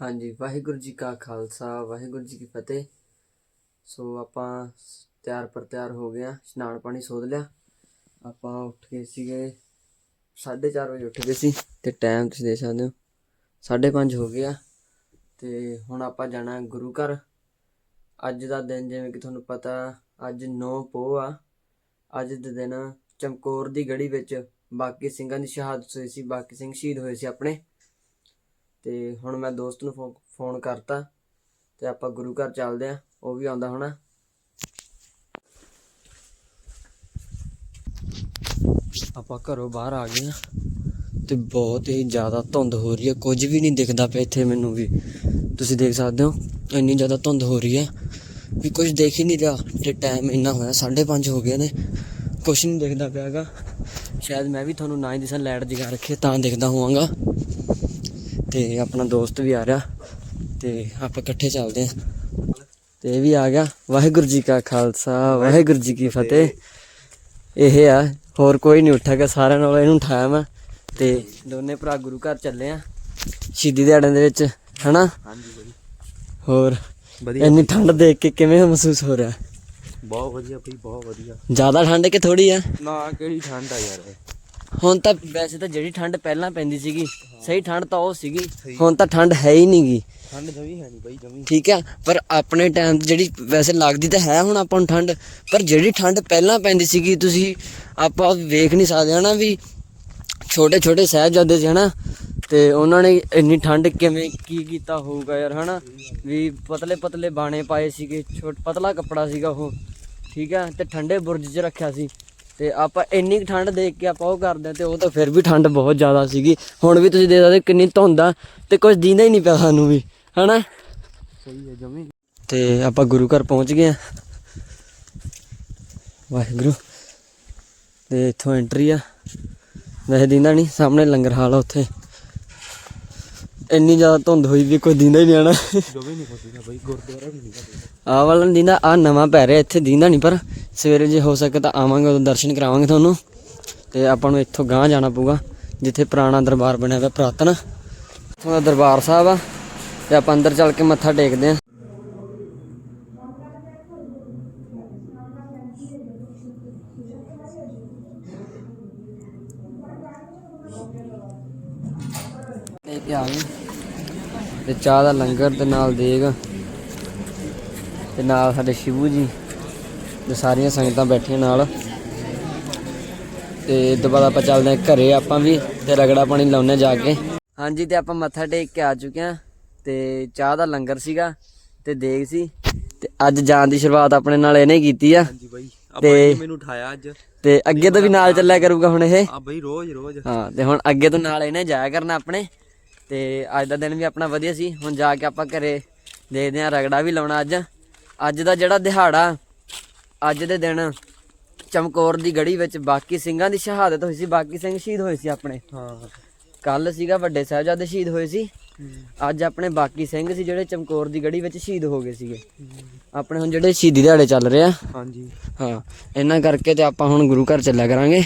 ਹਾਂਜੀ, ਵਾਹਿਗੁਰੂ ਜੀ ਕਾ ਖਾਲਸਾ, ਵਾਹਿਗੁਰੂ ਜੀ ਕੀ ਫਤਿਹ। ਸੋ ਆਪਾਂ ਤਿਆਰ ਪਰ ਤਿਆਰ ਹੋ ਗਏ ਆ, ਇਸ਼ਨਾਨ ਪਾਣੀ ਸੋਧ ਲਿਆ। ਆਪਾਂ ਉੱਠ ਗਏ ਸੀਗੇ 4:30 ਵਜੇ ਉੱਠ ਗਏ ਸੀ ਤੇ ਟਾਈਮ ਤੁਸੀਂ ਦੇ ਸਕਦੇ ਹੋ 5:30 ਹੋ ਗਿਆ ਤੇ ਹੁਣ ਆਪਾਂ ਜਾਣਾ ਗੁਰੂ ਘਰ। ਅੱਜ ਦਾ ਦਿਨ ਜਿਵੇਂ ਕਿ ਤੁਹਾਨੂੰ ਪਤਾ, ਅੱਜ 9 ਪੋਹ ਆ। ਅੱਜ ਦੇ ਦਿਨ ਚਮਕੌਰ ਦੀ ਗੜੀ ਵਿੱਚ ਬਾਕੀ ਸਿੰਘਾਂ ਦੀ ਸ਼ਹਾਦਤ ਹੋਈ ਸੀ, ਬਾਕੀ ਸਿੰਘ ਸ਼ਹੀਦ ਹੋਏ ਸੀ ਆਪਣੇ। ਤੇ ਹੁਣ ਮੈਂ ਦੋਸਤ ਨੂੰ ਫੋ- ਫੋਨ ਕਰਤਾ ਤੇ ਆਪਾਂ ਗੁਰੂ ਘਰ ਚੱਲਦੇ ਆ, ਉਹ ਵੀ ਆਉਂਦਾ ਹੋਣਾ। ਆਪਾਂ ਘਰੋਂ ਬਾਹਰ ਆ ਗਏ ਆ ਤੇ ਬਹੁਤ ਹੀ ਜ਼ਿਆਦਾ ਧੁੰਦ ਹੋ ਰਹੀ ਹੈ। ਕੁਝ ਵੀ ਨਹੀਂ ਦਿਖਦਾ ਪਿਆ ਇੱਥੇ ਮੈਨੂੰ ਵੀ। ਤੁਸੀਂ ਦੇਖ ਸਕਦੇ ਹੋ, ਇੰਨੀ ਜ਼ਿਆਦਾ ਧੁੰਦ ਹੋ ਰਹੀ ਹੈ ਵੀ ਕੁਝ ਦੇਖ ਹੀ ਨਹੀਂ ਰਿਹਾ ਤੇ ਟਾਈਮ ਇੰਨਾ ਹੋਇਆ 5:30 ਹੋ ਗਏ ਨੇ। ਕੁਝ ਨਹੀਂ ਦਿਖਦਾ ਪਿਆਗਾ ਸ਼ਾਇਦ ਮੈਂ ਵੀ ਤੁਹਾਨੂੰ ਨਾ ਹੀ ਦਿਸਾਂ, ਲਾਈਟ ਜਗਾ ਰੱਖੀ ਤਾਂ ਦਿਖਦਾ ਹੋਵਾਂਗਾ। ਤੇ ਆਪਣਾ ਦੋਸਤ ਵੀ ਆ ਰਿਹਾ ਤੇ ਆਪਾਂ ਇਕੱਠੇ ਚੱਲਦੇ ਆਂ ਤੇ ਇਹ ਵੀ ਆ ਗਿਆ। ਵਾਹਿਗੁਰੂ ਜੀ ਕਾ ਖਾਲਸਾ ਵਾਹਿਗੁਰੂ ਜੀ ਕੀ ਫਤਿਹ। ਇਹ ਆ ਹੋਰ ਕੋਈ ਨਹੀਂ ਉੱਠਾਗਾ ਸਾਰਿਆਂ ਨਾਲ ਇਹਨੂੰ ਉਠਾਇਆ ਮੈਂ। ਤੇ ਦੋਨੇ ਭਰਾ ਗੁਰੂ ਘਰ ਚੱਲੇ ਆ ਸ਼ਹੀਦੀ ਦਿਹਾੜਿਆਂ ਦੇ ਵਿੱਚ ਹਨਾ? ਹਾਂਜੀ ਹੋਰ ਵਧੀਆ। ਇੰਨੀ ਠੰਡ ਦੇਖ ਕੇ ਕਿਵੇਂ ਮਹਿਸੂਸ ਹੋ ਰਿਹਾ? ਬਹੁਤ ਵਧੀਆ ਬਈ ਬਹੁਤ ਵਧੀਆ। ਜ਼ਿਆਦਾ ਠੰਡ ਕਿ ਥੋੜੀ ਆ? ਨਾ ਕਿਹੜੀ ਠੰਡ ਆ ਯਾਰ ਹੁਣ ਤਾਂ ਵੈਸੇ ਤਾਂ ਜਿਹੜੀ ਠੰਡ ਪਹਿਲਾਂ ਪੈਂਦੀ ਸੀਗੀ ਸਹੀ ਠੰਡ ਤਾਂ ਉਹ ਸੀਗੀ ਹੁਣ ਤਾਂ ਠੰਡ ਹੈ ਹੀ ਨਹੀਂਗੀ ਠੰਡ ਜਮੀ ਹੈ ਨਹੀਂ ਬਈ ਜਮੀ। ਠੀਕ ਆ ਪਰ ਆਪਣੇ ਟਾਈਮ ਜਿਹੜੀ ਵੈਸੇ ਲੱਗਦੀ ਤਾਂ ਹੈ ਹੁਣ ਆਪਾਂ ਨੂੰ ਠੰਡ ਪਰ ਜਿਹੜੀ ਠੰਡ ਪਹਿਲਾਂ ਪੈਂਦੀ ਸੀਗੀ ਤੁਸੀਂ ਆਪਾਂ ਵੇਖ ਨਹੀਂ ਸਕਦੇ ਹਨਾ ਵੀ ਛੋਟੇ ਛੋਟੇ ਸਾਹਿਬਜ਼ਾਦੇ ਸੀ ਹਨਾ ਤੇ ਉਹਨਾਂ ਨੇ ਇੰਨੀ ਠੰਡ ਕਿਵੇਂ ਕੀ ਕੀਤਾ ਹੋਊਗਾ ਯਾਰ ਹਨਾ ਵੀ ਪਤਲੇ ਪਤਲੇ ਬਾਣੇ ਪਾਏ ਸੀਗੇ ਛੋਟ ਪਤਲਾ ਕੱਪੜਾ ਸੀਗਾ ਉਹ ਠੀਕ ਆ ਤੇ ਠੰਡੇ ਬੁਰਜ 'ਚ ਰੱਖਿਆ ਸੀ। ਤੇ ਆਪਾਂ ਇੰਨੀ ਠੰਡ ਦੇਖ ਕੇ ਆਪਾਂ ਉਹ ਕਰਦੇ ਤੇ ਉਹ ਤਾਂ ਫਿਰ ਵੀ ਠੰਡ ਬਹੁਤ ਜ਼ਿਆਦਾ ਸੀਗੀ। ਹੁਣ ਵੀ ਤੁਸੀਂ ਦੇਖ ਸਕਦੇ ਕਿੰਨੀ ਧੁੰਦ ਆ ਤੇ ਕੁਝ ਦੀਂਦਾ ਹੀ ਨਹੀਂ ਪਿਆ ਸਾਨੂੰ ਵੀ ਹਨਾ? ਸਹੀ ਹੈ ਜਮੀ। ਤੇ ਆਪਾਂ ਗੁਰੂ ਘਰ ਪਹੁੰਚ ਗਏ ਆ ਵਾਹਿਗੁਰੂ। ਤੇ ਇੱਥੋਂ ਐਂਟਰੀ ਆ। ਵੈਸੇ ਦਿੰਦਾ ਨਹੀਂ ਸਾਹਮਣੇ ਲੰਗਰ ਹਾਲ ਆ ਉੱਥੇ। ਇੰਨੀ ਜ਼ਿਆਦਾ ਧੁੰਦ ਹੋਈ ਵੀ ਕੋਈ ਦਿੰਦਾ ਹੀ ਨਹੀਂ ਆਣਾ ਜਮੀ ਨਹੀਂ ਪਤਾ ਬਈ ਗੁਰਦੁਆਰਾ ਵੀ ਨਹੀਂ ਪਤਾ ਆਹ ਵਾਲਾ ਦਿੰਦਾ ਆ ਨਵਾਂ ਪੈ ਰਿਹਾ, ਇੱਥੇ ਦਿੰਦਾ ਨਹੀਂ ਪਰ ਸਵੇਰੇ ਜੇ ਹੋ ਸਕੇ ਤਾਂ ਆਵਾਂਗੇ, ਉਦੋਂ ਦਰਸ਼ਨ ਕਰਾਵਾਂਗੇ ਤੁਹਾਨੂੰ। ਤੇ ਆਪਾਂ ਨੂੰ ਇੱਥੋਂ ਗਾਂਹ ਜਾਣਾ ਪਊਗਾ, ਜਿੱਥੇ ਪੁਰਾਣਾ ਦਰਬਾਰ ਬਣਿਆ ਹੋਇਆ, ਪੁਰਾਤਨ। ਇੱਥੋਂ ਦਾ ਦਰਬਾਰ ਸਾਹਿਬ ਆ, ਤੇ ਆਪਾਂ ਅੰਦਰ ਚੱਲ ਕੇ ਮੱਥਾ ਟੇਕਦੇ ਆਂ। ਲੈ ਕੇ ਆ ਗਏ ਤੇ ਚਾਹ ਦਾ ਲੰਗਰ ਤੇ ਨਾਲ ਦੇਗ ਤੇ ਨਾਲ ਸਾਡੇ ਸ਼ਿਵੂ ਜੀ ਤੇ ਸਾਰੀਆਂ ਸੰਗਤਾਂ ਬੈਠੀਆਂ ਨਾਲ। ਤੇ ਬਾਅਦ ਆਪਾਂ ਚੱਲਦੇ ਹਾਂ ਘਰੇ ਆਪਾਂ ਵੀ ਤੇ ਰਗੜਾ ਪਾਣੀ ਲਾਉਣੇ ਜਾ ਕੇ। ਹਾਂਜੀ ਤੇ ਆਪਾਂ ਮੱਥਾ ਟੇਕ ਕੇ ਆ ਚੁੱਕੇ ਹਾਂ। ਤੇ ਚਾਹ ਦਾ ਲੰਗਰ ਸੀਗਾ ਤੇ ਦੇਗ ਸੀ। ਤੇ ਅੱਜ ਜਾਣ ਦੀ ਸ਼ੁਰੂਆਤ ਆਪਣੇ ਨਾਲ ਇਹਨੇ ਕੀਤੀ ਆ। ਹਾਂਜੀ ਬਈ ਆ ਤੇ- ਮੈਨੂੰ ਉਠਾਇਆ ਅੱਜ। ਤੇ ਅੱਗੇ ਤੋਂ ਵੀ ਨਾਲ ਚੱਲਿਆ ਕਰੂਗਾ ਹੁਣ ਇਹ। ਆ ਬਈ ਰੋਜ਼ ਰੋਜ਼। ਹਾਂ ਤੇ ਹੁਣ ਅੱਗੇ ਤੋਂ ਨਾਲ ਇਹਨੇ ਜਾਇਆ ਕਰਨਾ ਆਪਣੇ। ਤੇ ਅੱਜ ਦਾ ਦਿਨ ਵੀ ਆਪਣਾ ਵਧੀਆ ਸੀ। ਹੁਣ ਜਾ ਕੇ ਆਪਾਂ ਘਰੇ ਦੇਖਦੇ ਹਾਂ ਰਗੜਾ ਵੀ ਲਾਉਣਾ ਅੱਜ। ਅੱਜ ਦਾ ਜਿਹੜਾ ਦਿਹਾੜਾ ਅੱਜ ਦੇ ਦਿਨ ਚਮਕੌਰ ਦੀ ਗੜੀ ਵਿੱਚ ਬਾਕੀ ਸਿੰਘਾਂ ਦੀ ਸ਼ਹਾਦਤ ਹੋਈ ਸੀ ਬਾਕੀ ਸਿੰਘ ਸ਼ਹੀਦ ਹੋਏ ਸੀ ਆਪਣੇ। ਹਾਂ। ਕੱਲ ਸੀਗਾ ਵੱਡੇ ਸਾਹਿਬਜ਼ਾਦੇ ਸ਼ਹੀਦ ਹੋਏ ਸੀ। ਅੱਜ ਆਪਣੇ ਬਾਕੀ ਸਿੰਘ ਸੀ ਜਿਹੜੇ ਚਮਕੌਰ ਦੀ ਗੜੀ ਵਿੱਚ ਸ਼ਹੀਦ ਹੋ ਗਏ ਸੀਗੇ। ਆਪਣੇ ਹੁਣ ਜਿਹੜੇ ਸ਼ਹੀਦੀ ਦਿਹਾੜੇ ਚੱਲ ਰਹੇ ਆ। ਹਾਂਜੀ। ਹਾਂ ਇਹਨਾਂ ਕਰਕੇ ਤੇ ਆਪਾਂ ਹੁਣ ਗੁਰੂ ਘਰ ਚੱਲਿਆ ਕਰਾਂਗੇ।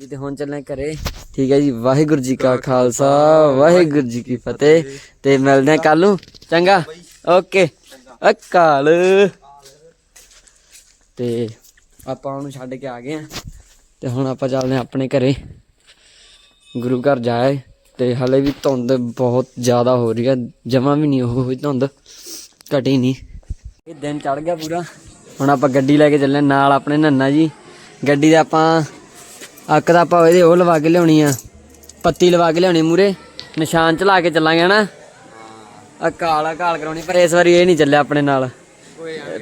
ਜੀ ਤੇ ਹੁਣ ਚੱਲੇ ਘਰੇ। ਠੀਕ ਹੈ ਜੀ, ਵਾਹਿਗੁਰੂ ਜੀ ਕਾ ਖਾਲਸਾ, ਵਾਹਿਗੁਰੂ ਜੀ ਕੀ ਫਤਿਹ। ਤੇ ਮਿਲਦੇ ਆ ਕੱਲ ਨੂੰ। ਚੰਗਾ? ਓਕੇ। ਅਕਾਲ। ਤੇ ਆਪਾਂ ਉਹਨੂੰ ਛੱਡ ਕੇ ਆ ਗਏ ਆ ਤੇ ਹੁਣ ਆਪਾਂ ਚੱਲਦੇ ਆ ਆਪਣੇ ਘਰੇ। ਗੁਰੂ ਘਰ ਜਾਏ। ਤੇ ਹਲੇ ਵੀ ਧੁੰਦ ਬਹੁਤ ਜ਼ਿਆਦਾ ਹੋ ਰਹੀ ਹੈ। ਜਮਾ ਵੀ ਨਹੀਂ ਹੋਈ ਧੁੰਦ। ਘਟੀ ਨਹੀਂ। ਇਹ ਦਿਨ ਚੜ ਗਿਆ ਪੂਰਾ। ਹੁਣ ਆਪਾਂ ਗੱਡੀ ਲੈ ਕੇ ਚੱਲੇ ਨਾਲ ਆਪਣੇ ਨੰਨਾ ਜੀ। ਗੱਡੀ ਦਾ ਆਪਾਂ ਅੱਕ ਦਾ ਆਪਾਂ ਇਹਦੇ ਉਹ ਲਵਾ ਕੇ ਲਿਆਉਣੀ ਆ ਪੱਤੀ ਲਵਾ ਕੇ ਲਿਆਉਣੀ ਮੂਰੇ ਨਿਸ਼ਾਨ ਚਲਾ ਕੇ ਚੱਲਾਂਗੇ ਨਾ ਆ ਕਾਲਾ ਕਾਲ ਕਰਾਉਣੀ ਪਰ ਇਸ ਵਾਰੀ ਇਹ ਨਹੀਂ ਚੱਲਿਆ ਆਪਣੇ ਨਾਲ।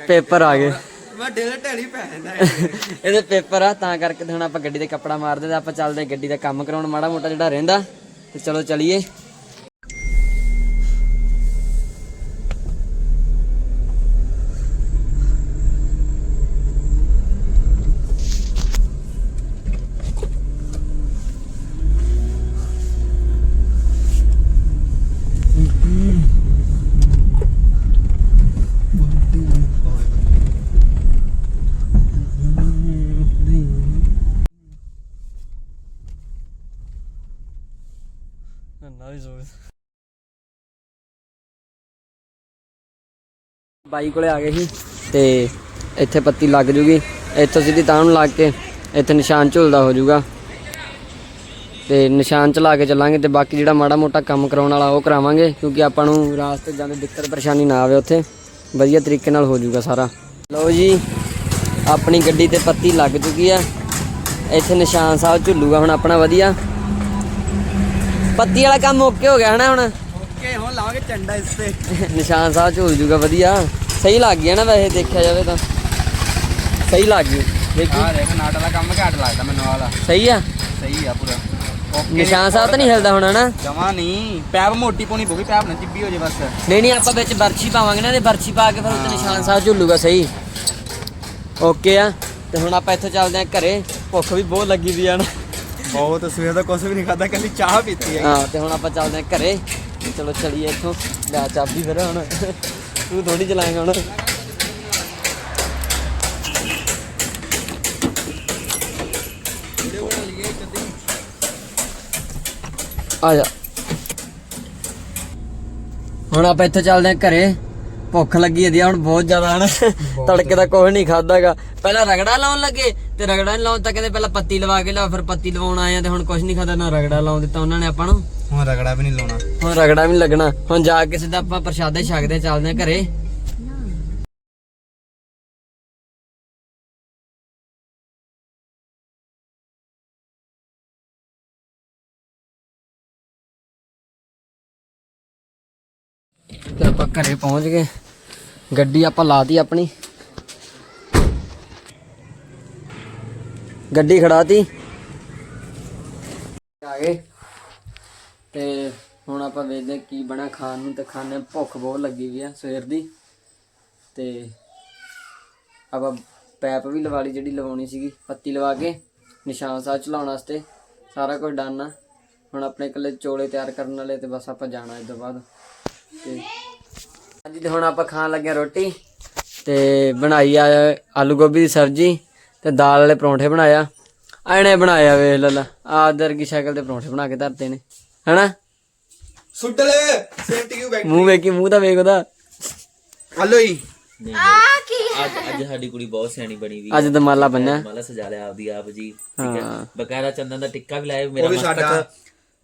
ਪੇਪਰ ਆ ਗਏ। ਵੱਡੇ ਦਾ ਢੇਲੀ ਪੈ ਜਾਂਦਾ ਇਹਦੇ ਪੇਪਰ ਆ ਤਾਂ ਕਰਕੇ ਹੁਣ ਆਪਾਂ ਗੱਡੀ ਤੇ ਕੱਪੜਾ ਮਾਰਦੇ ਤੇ ਆਪਾਂ ਚੱਲਦੇ ਗੱਡੀ ਦਾ ਕੰਮ ਕਰਾਉਣ ਮਾੜਾ ਮੋਟਾ ਜਿਹੜਾ ਰਹਿੰਦਾ ਤੇ ਚਲੋ ਚਲੀਏ। ਬਾਈ ਕੋਲੇ ਆ ਗਏ ਸੀ ਤੇ ਇੱਥੇ ਪੱਤੀ ਲੱਗ ਜੂਗੀ। ਇੱਥੋਂ ਸਿੱਧੀ ਤਾਂ ਨੂੰ ਲੱਗ ਕੇ ਇੱਥੇ ਨਿਸ਼ਾਨ ਝੁਲਦਾ ਹੋ ਜਾਊਗਾ ਤੇ ਨਿਸ਼ਾਨ ਚਲਾ ਕੇ ਚੱਲਾਂਗੇ ਤੇ ਬਾਕੀ ਜਿਹੜਾ ਮਾੜਾ ਮੋਟਾ ਕੰਮ ਕਰਾਉਣ ਵਾਲਾ ਉਹ ਕਰਾਵਾਂਗੇ ਕਿਉਂਕਿ ਆਪਾਂ ਨੂੰ ਰਾਸਤੇ ਜਾਂਦੇ ਦਿੱਕਤ ਪਰੇਸ਼ਾਨੀ ਨਾ ਆਵੇ ਉੱਥੇ। ਵਧੀਆ ਤਰੀਕੇ ਨਾਲ ਹੋ ਜਾਊਗਾ ਸਾਰਾ। ਲਓ ਜੀ ਆਪਣੀ ਗੱਡੀ ਤੇ ਪੱਤੀ ਲੱਗ ਚੁੱਕੀ ਆ। ਇੱਥੇ ਨਿਸ਼ਾਨ ਸਾਹਿਬ ਝੁੱਲੂਗਾ ਹੁਣ ਆਪਣਾ ਵਧੀਆ। ਪੱਤੀ ਵਾਲਾ ਕੰਮ ਓਕੇ ਹੋ ਗਿਆ ਹਨਾ ਹੁਣ? ਓਕੇ ਹੁਣ ਲਾਵਾਂਗੇ ਝੰਡਾ ਇਸ ਤੇ। ਨਿਸ਼ਾਨ ਸਾਹਿਬ ਝੂਲ ਜੂਗਾ ਵਧੀਆ। ਸਹੀ ਲੱਗ ਗਿਆ ਨਾ ਵੈਸੇ ਦੇਖਿਆ ਜਾਵੇ ਤਾਂ। ਸਹੀ ਲੱਗ ਗਈ। ਦੇਖੀ। ਆ ਦੇਖ ਨਾਟ ਵਾਲਾ ਕੰਮ ਘੱਟ ਲੱਗਦਾ ਮੈਨੂੰ ਵਾਲਾ। ਸਹੀ ਆ? ਸਹੀ ਆ ਪੂਰਾ। ਓਕੇ ਨਿਸ਼ਾਨ ਸਾਹਿਬ ਤਾਂ ਨਹੀਂ ਹਿਲਦਾ ਹੋਣਾ ਨਾ। ਜਮਾ ਨਹੀਂ। ਪੈਪ ਮੋਟੀ ਪੋਣੀ ਪਊਗੀ ਪੈਪ ਨਾ ਚਿੱਬੀ ਹੋ ਜੇ ਬਸ। ਨਹੀਂ ਨਹੀਂ ਆਪਾਂ ਵਿੱਚ ਬਰਛੀ ਪਾਵਾਂਗੇ ਨਾ ਤੇ ਬਰਛੀ ਪਾ ਕੇ ਫਿਰ ਉੱਤੇ ਨਿਸ਼ਾਨ ਸਾਹਿਬ ਝੂਲੂਗਾ ਸਹੀ। ਓਕੇ ਆ। ਤੇ ਹੁਣ ਆਪਾਂ ਇੱਥੋਂ ਚੱਲਦੇ ਆ ਘਰੇ। ਭੁੱਖ ਵੀ ਬਹੁਤ ਲੱਗੀ ਵੀ ਆ ਨਾ। ਬਹੁਤ ਸਵੇਰ ਦਾ ਕੁਝ ਵੀ ਨਹੀਂ ਖਾਦਾ ਕੱਲੀ ਚਾਹ ਪੀਤੀ ਹੈ ਹਾਂ ਤੇ ਹੁਣ ਆਪਾਂ ਚੱਲਦੇ ਆ ਘਰੇ। ਤੇ ਚਲੋ ਚਲੀਏ ਇੱਥੋਂ। ਲੈ ਚਾਬੀ ਫਿਰ ਹੁਣ। ਤੂੰ ਥੋੜੀ ਚਲਾਏਂਗਾ ਹੁਣ। ਆ ਜਾ। ਹੁਣ ਆਪਾਂ ਇੱਥੇ ਚੱਲਦੇ ਆ ਘਰੇ। ਭੁੱਖ ਲੱਗੀ ਜਾਂਦੀ ਆ ਹੁਣ ਬਹੁਤ ਜ਼ਿਆਦਾ ਹਨ। ਤੜਕੇ ਦਾ ਕੁਝ ਨਹੀਂ ਖਾਦਾਗਾ ਪਹਿਲਾਂ ਰਗੜਾ ਲਾਉਣ ਲੱਗੇ ਤੇ ਰਗੜਾ ਨਹੀਂ ਲਾਉਣ ਤਾਂ ਕਹਿੰਦੇ ਪਹਿਲਾਂ ਪੱਤੀ ਲਵਾ ਕੇ ਲਿਆ ਫਿਰ ਪੱਤੀ ਲਵਾਉਣ ਆਏ ਆ ਤੇ ਹੁਣ ਕੁਝ ਨਹੀਂ ਖਾਦਾ ਨਾ ਰਗੜਾ ਲਾਉਣ ਦਿੱਤਾ ਉਹਨਾਂ ਨੇ ਆਪਾਂ ਨੂੰ। ਹੁਣ ਰਗੜਾ ਵੀ ਨਹੀਂ ਲਾਉਣਾ। ਹੁਣ ਰਗੜਾ ਵੀ ਨੀ ਲੱਗਣਾ। ਹੁਣ ਜਾ ਕੇ ਸਿੱਧਾ ਆਪਾਂ ਪ੍ਰਸ਼ਾਦਾ ਹੀ ਛਕਦੇ, ਚੱਲਦੇ ਆ ਘਰੇ। ਤੇ ਆਪਾਂ ਘਰੇ ਪਹੁੰਚ ਗਏ। ਗੱਡੀ ਆਪਾਂ ਲਾਤੀ ਆਪਣੀ। ਗੱਡੀ ਖੜਾਤੀ ਆ ਗਏ ਤੇ ਹੁਣ ਆਪਾਂ ਵੇਖਦੇ ਹਾਂ ਕੀ ਬਣਾ ਖਾਣ ਨੂੰ ਤੇ ਖਾਣੇ ਭੁੱਖ ਬਹੁਤ ਲੱਗੀ ਵੀ ਆ ਸਵੇਰ ਦੀ। ਤੇ ਆਪਾਂ ਪੈਪ ਵੀ ਲਵਾ ਲਈ ਜਿਹੜੀ ਲਵਾਉਣੀ ਸੀਗੀ, ਪੱਤੀ ਲਵਾ ਕੇ ਨਿਸ਼ਾਨ ਸਾਹਿਬ ਚਲਾਉਣ ਵਾਸਤੇ। ਸਾਰਾ ਕੁਝ ਡਨ ਆ। ਹੁਣ ਆਪਣੇ ਇਕੱਲੇ ਚੋਲੇ ਤਿਆਰ ਕਰਨ ਵਾਲੇ ਤੇ ਬਸ ਆਪਾਂ ਜਾਣਾ ਇਸ ਤੋਂ ਬਾਅਦ। ਤੇ ਹਾਂਜੀ, ਤੇ ਹੁਣ ਆਪਾਂ ਖਾਣ ਲੱਗੇ ਰੋਟੀ। ਤੇ ਬਣਾਈ ਆ ਆਲੂ ਗੋਭੀ ਦੀ ਸਬਜ਼ੀ ਤੇ ਦਾਲ ਵਾਲੇ ਪਰੌਂਠੇ ਬਣਾਇਆ ਆਣੇ ਬਣਾਇਆ ਵੇਖ ਲੱਲਾ ਆਦਰ ਕੀ ਸ਼ਕਲ ਦੇ ਪਰੌਂਠੇ ਬਣਾ ਕੇ ਧਰਤੇ ਨੇ। ਹਨਾ? ਸੁੱਟ ਲੈ ਸੇਫਟੀ ਕਿਉਂ ਬੈਗ ਮੂੰਹ ਵੇਖੀ ਮੂੰਹ ਤਾਂ ਵੇਖ ਉਹਦਾ। ਹਲੋ ਹੀ? ਅੱਜ ਅੱਜ ਸਾਡੀ ਕੁੜੀ ਬਹੁਤ ਸਿਆਣੀ ਬਣੀ ਵੀ। ਅੱਜ ਦਮਾਲਾ ਬੰਨਿਆ। ਮਾਲਾ ਸਜਾ ਲਿਆ ਆਪਦੀ ਆਪ ਜੀ। ਠੀਕ ਹਾਂ। ਹੈ। ਬਕਾਇਦਾ ਚੰਦਨ ਦਾ ਟਿੱਕਾ ਵੀ ਲਾਇਆ ਮੇਰਾ ਵੀ ਮਸਤਕ ਸਾਡਾ-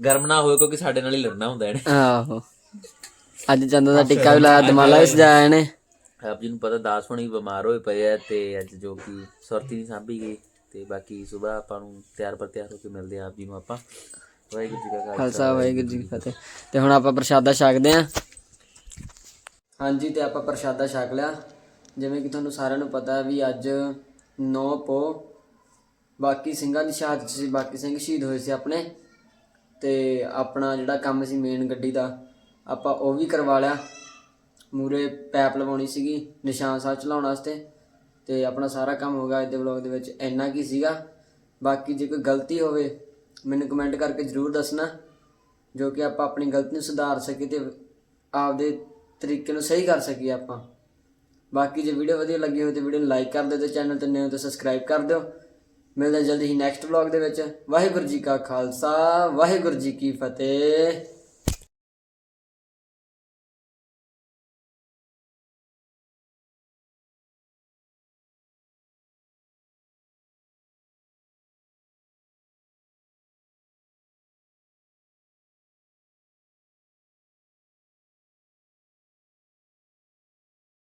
ਗਰਮ ਨਾ ਹੋਏ ਕਿਉਂਕਿ ਸਾਡੇ ਨਾਲ ਹੀ ਲੜਨਾ ਹੁੰਦਾ ਇਹਨੇ। ਆਹੋ। ਅੱਜ ਚੰਦ ਦਾ ਟਿੱਕਾ ਵੀ ਲਾਇਆ ਦਮਾਲਾ ਵੀ ਸਜਾਇਆ ਇਹਨੇ। ਆਪ ਜੀ ਨੂੰ ਪਤਾ ਦਾਸ ਹੋਣੀ ਬਿਮਾਰ ਹੋਏ ਪਏ ਆ ਤੇ ਅੱਜ ਜੋ ਕਿ ਸੁਰਤੀ ਨਹੀਂ ਸਾਂਭੀ ਗਈ। ਤੇ ਬਾਕੀ ਸਵੇਰ ਆਪਾਂ ਨੂੰ ਤਿਆਰ ਪਰ ਤਿਆਰ ਹੋ ਕੇ ਮਿਲਦੇ ਆ ਆਪ ਜੀ ਨੂੰ ਆਪਾਂ। ਵਾਹਿਗੁਰੂ ਜੀ ਕਾ ਖਾਲਸਾ ਵਾਹਿਗੁਰੂ ਜੀ ਕੀ ਫਤਿਹ। ਤੇ ਹੁਣ ਆਪਾਂ ਪ੍ਰਸ਼ਾਦਾ ਛਕਦੇ ਆਂ ਹਾਂਜੀ ਤੇ ਆਪਾਂ ਪ੍ਰਸ਼ਾਦਾ ਛਕ ਲਿਆ। ਜਿਵੇਂ ਕਿ ਤੁਹਾਨੂੰ ਸਾਰਿਆਂ ਨੂੰ ਪਤਾ ਵੀ ਅੱਜ 9 ਪੋ। ਬਾਕੀ ਸਿੰਘਾਂ ਦੀ ਸ਼ਹਾਦਤ ਸੀ ਬਾਕੀ ਸਿੰਘ ਸ਼ਹੀਦ ਹੋਏ ਸੀ ਆਪਣੇ। ਤੇ ਆਪਣਾ ਜਿਹੜਾ ਕੰਮ ਸੀ ਮੇਨ ਗੱਡੀ ਦਾ ਆਪਾਂ ਉਹ ਵੀ ਕਰਵਾ ਲਿਆ। ਮੂਰੇ ਪੈਪ ਲਵਾਉਣੀ ਸੀਗੀ ਨਿਸ਼ਾਨ ਸਾਹਿਬ ਚਲਾਉਣ ਵਾਸਤੇ। ਤੇ ਆਪਣਾ ਸਾਰਾ ਕੰਮ ਹੋ ਗਿਆ ਅੱਜ ਦੇ ਵਲੌਗ ਦੇ ਵਿੱਚ ਇੰਨਾ ਕੀ ਸੀਗਾ। ਬਾਕੀ ਜੇ ਕੋਈ ਗਲਤੀ ਹੋਵੇ ਮੈਨੂੰ ਕਮੈਂਟ ਕਰਕੇ ਜਰੂਰ ਦੱਸਣਾ, ਜੋ ਕਿ ਆਪਾਂ ਆਪਣੀ ਗਲਤੀ ਨੂੰ ਸੁਧਾਰ ਸਕੀਏ ਤੇ ਆਪਦੇ ਤਰੀਕੇ ਨੂੰ ਸਹੀ ਕਰ ਸਕੀਏ ਆਪਾਂ। ਬਾਕੀ ਜੇ ਵੀਡੀਓ ਵਧੀਆ ਲੱਗੀ ਹੋਵੇ ਤੇ ਵੀਡੀਓ ਨੂੰ ਲਾਈਕ ਕਰ ਦਿਓ ਤੇ ਚੈਨਲ ਤੇ ਨਵੇਂ ਹੋ ਤੇ ਸਬਸਕ੍ਰਾਈਬ ਕਰ ਦਿਓ। ਮਿਲਦੇ ਜਲਦੀ ਹੀ ਨੈਕਸਟ ਵਲੌਗ ਦੇ ਵਿੱਚ। ਵਾਹਿਗੁਰੂ ਜੀ ਕਾ ਖਾਲਸਾ, ਵਾਹਿਗੁਰੂ ਜੀ ਕੀ ਫਤਿਹ।